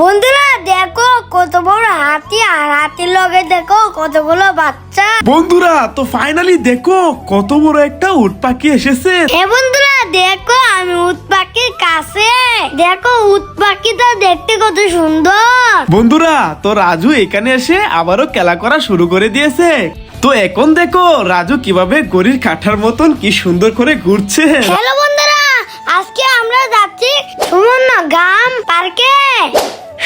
বন্ধুরা দেখো কত বড় হাতি আর হাতির লগে দেখো কতগুলো বাচ্চা। বন্ধুরা তো ফাইনালি দেখো কত বড় একটা উট পাখি এসেছে। হে বন্ধুরা দেখো আমি উট পাখির কাছে। দেখো উট পাখিটা দেখতে কত সুন্দর। বন্ধুরা তো রাজু এখানে এসে আবারও খেলা করা শুরু করে দিয়েছে। তো এখন দেখো রাজু কীভাবে গরির কাঠার মতন কি সুন্দর করে ঘুরছে। হ্যালো বন্ধুরা আজকে আমরা যাচ্ছি সুবর্ণ গ্রাম পার্কে।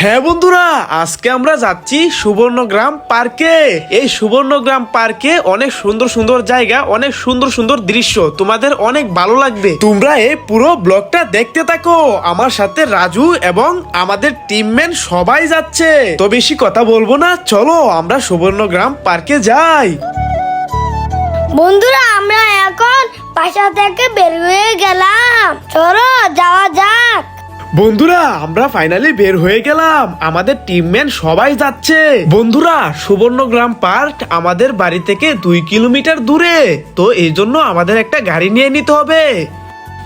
হ্যাঁ বন্ধুরা, আজকে আমরা যাচ্ছি সুবর্ণগ্রাম পার্কে। এই সুবর্ণগ্রাম পার্কে অনেক সুন্দর সুন্দর জায়গা, অনেক সুন্দর সুন্দর দৃশ্য। তোমাদের অনেক ভালো লাগবে। তোমরা এই পুরো ব্লগটা দেখতে থাকো। আমার সাথে রাজু এবং আমাদের টিমম্যান সবাই যাচ্ছে। তো বেশি কথা বলব না, চলো আমরা সুবর্ণগ্রাম পার্কে যাই। বন্ধুরা, আমরা এখন বাসা থেকে বের হয়ে গেলাম। চলো, যাওয়া যাক। বন্ধুরা আমরা ফাইনালি বের হয়ে গেলাম। আমাদের টিমম্যান সবাই যাচ্ছে। বন্ধুরা সুবর্ণগ্রাম পার্ক আমাদের বাড়ি থেকে দুই কিলোমিটার দূরে। তো এই জন্য আমাদের একটা গাড়ি নিয়ে নিতে হবে।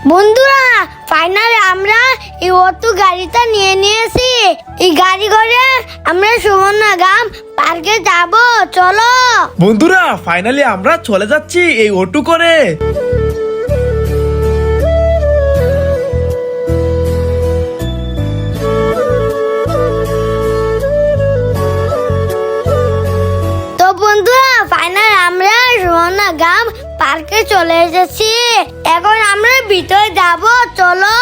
বন্ধুরা ফাইনালি আমরা এই অটো গাড়িটা নিয়ে নিয়েছি। এই গাড়ি করে আমরা সুবর্ণগ্রাম পার্কে যাব। চলো। বন্ধুরা ফাইনালি আমরা চলে যাচ্ছি এই অটো করে। আমরা সুবর্ণগ্রাম পার্কে চলে এসেছি। এখন আমরা ভিতরে যাব, চলো।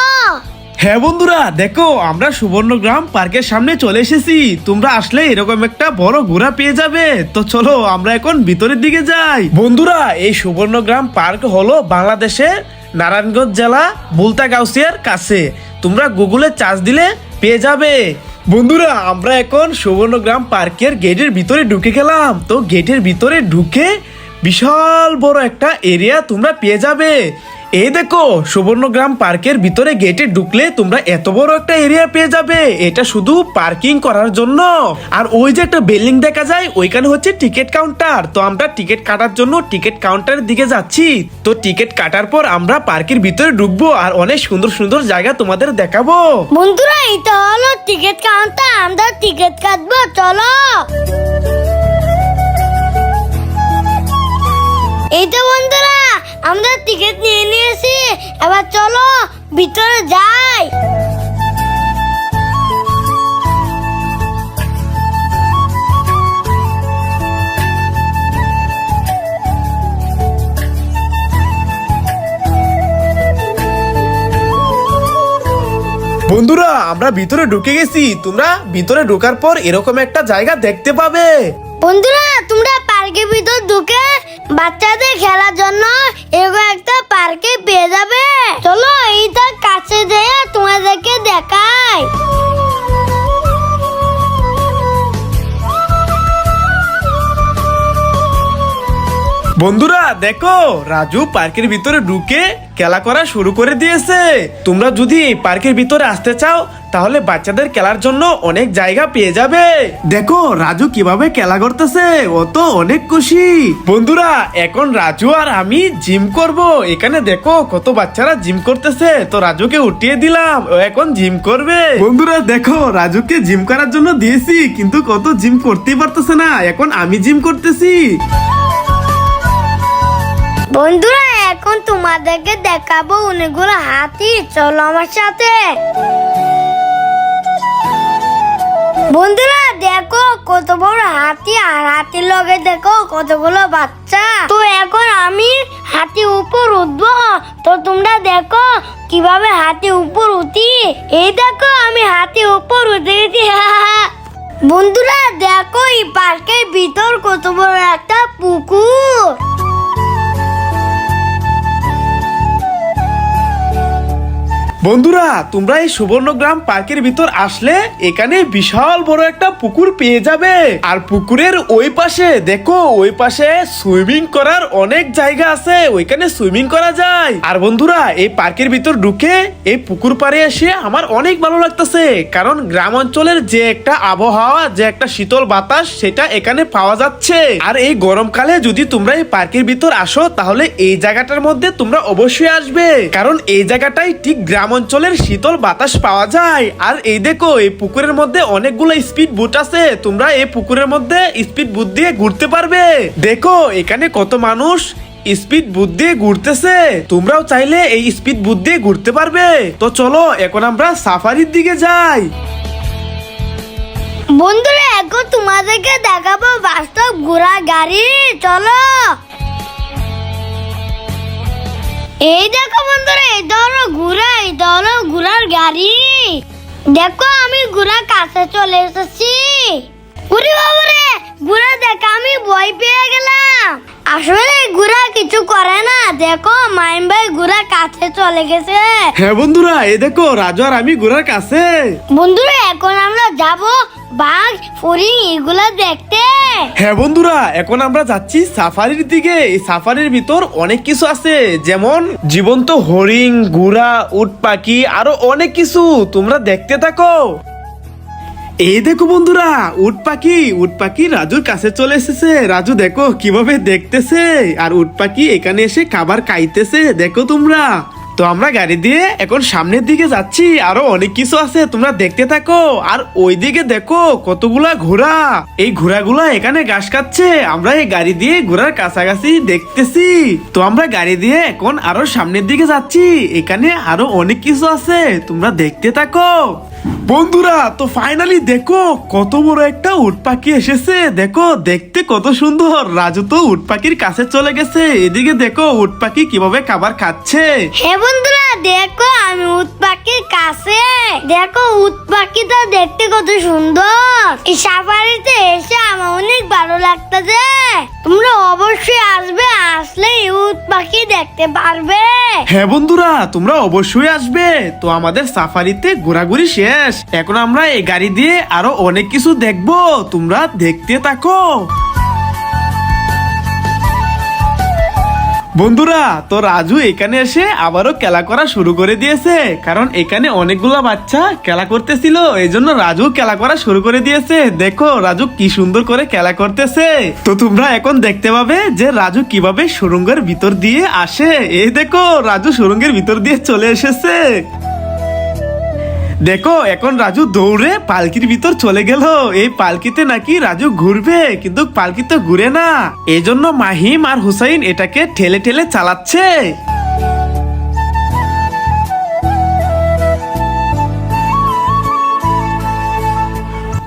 হ্যাঁ বন্ধুরা, দেখো, আমরা সুবর্ণগ্রাম পার্কের সামনে চলে এসেছি। তোমরা আসলে এরকম একটা বড় ঘোড়া পেয়ে যাবে। তো চলো, আমরা এখন ভিতরের দিকে যাই। বন্ধুরা, এই সুবর্ণগ্রাম পার্ক হলো বাংলাদেশের নারায়ণগঞ্জ জেলা বুলতা গাউসিয়ার কাছে। তোমরা গুগলে চার্জ দিলে পেয়ে যাবে। বন্ধুরা, আমরা এখন সুবর্ণগ্রাম পার্কের গেটের ভিতরে ঢুকে গেলাম। তো গেটের ভিতরে ঢুকে বিশাল বড় একটা এরিয়া তোমরা পেয়ে যাবে। এই দেখো, সুবর্ণগ্রাম পার্কের ভিতরে গেটে ঢুকলে তোমরা এত বড় একটা এরিয়া পেয়ে যাবে। এটা শুধু পার্কিং করার জন্য। আর ওই যে একটা বিল্ডিং দেখা যায়, ওইখানে হচ্ছে টিকিট কাউন্টার তো আমরা টিকিট কাটার জন্য টিকিট কাউন্টারের দিকে যাচ্ছি। তো টিকিট কাটার পর আমরা পার্কের ভিতরে ঢুকবো আর অনেক সুন্দর সুন্দর জায়গা তোমাদের দেখাবো। বন্ধুরা এটা হলো টিকিট কাউন্টার আমরা টিকিট কাটবো, চলো। এই তো বন্ধুরা আমরা টিকিট নিয়ে নিয়েছি। এবার চলো ভিতরে যাই। বন্ধুরা আমরা ভিতরে ঢুকে গেছি। তোমরা ভিতরে ঢোকার পর এরকম একটা জায়গা দেখতে পাবে। বন্ধুরা তোমরা পার্কের ভিতর ঢুকে বাচ্চাদের খেলার জন্য এরকম একটা পার্কে পেয়ে যাবে। চলো এইটা কাছে যেয়ে তোমাদেরকে দেখাই। বন্ধুরা, দেখো, রাজু পার্কের ভিতরে ঢুকে খেলা করা শুরু করে দিয়েছে। তোমরা যদি এই পার্কের ভিতরে আসতে চাও, তাহলে বাচ্চাদের খেলার জন্য অনেক জায়গা পেয়ে যাবে। দেখো, রাজু কীভাবে খেলা করতেছে, ও তো অনেক খুশি। বন্ধুরা, এখন রাজু আর আমি জিম করব। এখানে দেখো, কত বাচ্চারা জিম করতেছে। তো রাজুকে উঠিয়ে দিলাম, ও এখন জিম করবে। বন্ধুরা, দেখো, রাজুকে জিম করার জন্য দিয়েছি, কিন্তু কত জিম করতেই পারতেছে না। এখন আমি জিম করতেছি। এখন তোমাদেরকে দেখাবো অনেকগুলো হাতি। চলো আমার সাথে। বন্ধুরা, দেখো কত বড় হাতি, আর হাতির লগে দেখো কতগুলো বাচ্চা। তো এখন আমি হাতি উপর উঠবো। তো তোমরা দেখো কীভাবে হাতি উপর উঠি। এই দেখো আমি হাতি উপর উঠে গেছি। বন্ধুরা, দেখো এই পার্কের ভিতর কত বড় একটা পুকুর। বন্ধুরা, তোমরা এই সুবর্ণগ্রাম পার্কের ভিতর আসলে এখানে বিশাল বড় একটা পুকুর পেয়ে যাবে। আর পুকুরের ওই পাশে, দেখো, ওই পাশে সুইমিং করার অনেক জায়গা আছে, ওইখানে সুইমিং করা যায়। আর বন্ধুরা, এই পার্কের ভিতর ঢুকে এই পুকুর পাড়ে এসে আমার অনেক ভালো লাগতেছে। কারণ গ্রাম অঞ্চলের যে একটা আবহাওয়া, যে একটা শীতল বাতাস, সেটা এখানে পাওয়া যাচ্ছে। আর এই গরমকালে যদি তোমরা এই পার্কের ভিতর আসো, তাহলে এই জায়গাটার মধ্যে তোমরা অবশ্যই আসবে। কারণ এই জায়গাটাই ঠিক গ্রাম অঞ্চলের শীতল বাতাস পাওয়া যায়। আর এই দেখো, এই পুকুরের মধ্যে অনেকগুলো স্পিড বুট আছে। তোমরা এই পুকুরের মধ্যে স্পিড বুট দিয়ে ঘুরতে পারবে। দেখো, এখানে কত মানুষ স্পিড বুট দিয়ে ঘুরতেছে। তোমরাও চাইলে এই স্পিড বুট দিয়ে ঘুরতে পারবে। তো চলো, এখন আমরা সাফারির দিকে যাই। বন্ধুরা, এখন তোমাদেরকে দেখাবো বাস্তব ঘোড়া গাড়ি। চলো। এই দেখো বন্ধুরা এই হলো ঘোড়া এই ধরো ঘোড়ার গাড়ি। দেখো আমি ঘোড়া কাছে চলে এসেছি। উরি বাবারে ঘোড়া দেখ আমি ভয় পেয়ে গেলাম। আসলে ঘোড়া কিছু করে না। দেখো মাইম ভাই ঘোড়া কাছে চলে গেছে। হ্যাঁ বন্ধুরা এই দেখো রাজু আর আমি ঘোরার কাছে। বন্ধুরা এখন আমরা যাব বাঘ দেখতে। হ্যাঁ বন্ধুরা, এখন আমরা যাচ্ছি সাফারির দিকে। এই সাফারির ভিতর অনেক কিছু আছে, যেমন জীবন্ত হরিণ, ঘোড়া, উট, পাখি, আরও অনেক কিছু। তোমরা দেখতে থাকো। এই দেখো বন্ধুরা, উট পাখি উট পাখি রাজুর কাছে চলে এসেছে। রাজু, দেখো কীভাবে দেখতেছে। আর উট পাখি এখানে এসে খাবার খাইতেছে, দেখো তোমরা। তো আমরা গাড়ি দিয়ে এখন সামনের দিকে যাচ্ছি। আরও অনেক কিছু আছে, তোমরা দেখতে থাকো। আর ওই দিকে দেখো কতগুলা ঘোড়া। এই ঘোড়াগুলা এখানে গাছ খাচ্ছে। আমরা এই গাড়ি দিয়ে ঘোড়ার কাছাকাছি দেখতেছি। তো আমরা গাড়ি দিয়ে এখন আরও সামনের দিকে যাচ্ছি। এখানে আরও অনেক কিছু আছে, তোমরা দেখতে থাকো। বন্ধুরা, তো ফাইনালি দেখো কত বড় একটা উট পাখি এসেছে। দেখো, দেখতে কত সুন্দর। রাজু তো উট পাখির কাছে চলে গেছে। এদিকে দেখো উট পাখি কীভাবে খাবার খাচ্ছে। হে বন্ধুরা, দেখো আমি উট পাখির কাছে। দেখো উট পাখিটা দেখতে কত সুন্দর। এই সাফারিতে এসে আমার অনেক ভালো লাগতেছে। তোমরা অবশ্যই আসবে, আসলে পাখি দেখতে পারবে। হ্যাঁ বন্ধুরা, তোমরা অবশ্যই আসবে। তো আমাদের সাফারিতে ঘোরাঘুরি শেষ। এখন আমরা এই গাড়ি দিয়ে আরও অনেক কিছু দেখব। তোমরা দেখতে থাকো। বন্ধুরা, তো রাজু এখানে এসে আবারও খেলা করা শুরু করে দিয়েছে। কারণ এখানে অনেকগুলো বাচ্চা খেলা করতেছিল এই জন্য রাজু খেলা করা শুরু করে দিয়েছে। দেখো, রাজু কি সুন্দর করে খেলা করতেছে। তো তোমরা এখন দেখতে পাবে যে রাজু কীভাবে সুরঙ্গের ভিতর দিয়ে আসে। এই দেখো, রাজু সুরঙ্গের ভিতর দিয়ে চলে এসেছে। দেখো, এখন রাজু দৌড়ে পালকির ভিতর চলে গেল। এই পালকিতে নাকি রাজু ঘুরবে, কিন্তু পালকি তো ঘুরে না। এজন্য মাহিম আর হুসাইন এটাকে ঠেলে ঠেলে চালাচ্ছে।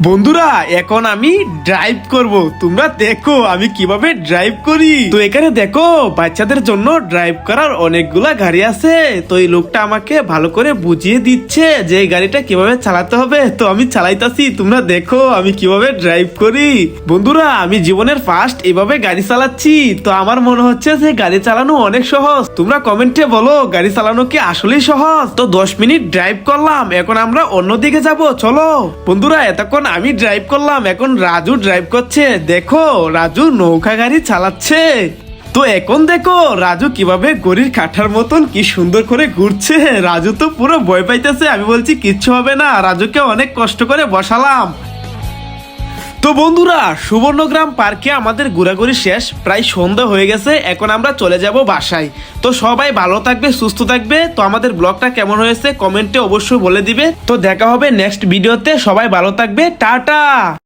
বন্ধুরা, এখন আমি ড্রাইভ করব। তোমরা দেখো আমি কীভাবে ড্রাইভ করি। তো এখানে দেখো, বাচ্চাদের জন্য ড্রাইভ করার অনেকগুলা গাড়ি আছে। তো এই লোকটা আমাকে ভালো করে বুঝিয়ে দিচ্ছে যে গাড়িটা কীভাবে চালাতে হবে। তো আমি চালাইতাছি, তোমরা দেখো আমি কীভাবে ড্রাইভ করি। বন্ধুরা, আমি জীবনের ফার্স্ট এভাবে গাড়ি চালাচ্ছি। তো আমার মনে হচ্ছে যে গাড়ি চালানো অনেক সহজ। তোমরা কমেন্টে বলো, গাড়ি চালানো কি আসলেই সহজ? তো দশ মিনিট ড্রাইভ করলাম, এখন আমরা অন্যদিকে যাব, চলো। বন্ধুরা, এতক্ষণ আমি ড্রাইভ করলাম, এখন রাজু ড্রাইভ করছে। দেখো, রাজু নৌকা গাড়ি চালাচ্ছে। তো এখন দেখো, রাজু কীভাবে গরির কাঠার মতন কি সুন্দর করে ঘুরছে। রাজু তো পুরো ভয় পাইতেছে, আমি বলছি, কিচ্ছু হবে না। রাজুকে অনেক কষ্ট করে বসালাম। তো বন্ধুরা, সুবর্ণগ্রাম পার্কে আমাদের ঘোরাঘুরি শেষ, প্রায় সন্ধ্যা হয়ে গেছে, এখন আমরা চলে যাব বাসায়। তো সবাই ভালো থাকবে, সুস্থ থাকবে, তো আমাদের ব্লগটা কেমন হয়েছে কমেন্টে অবশ্যই বলে দিবে। তো দেখা হবে নেক্সট ভিডিওতে, সবাই ভালো থাকবে, টাটা!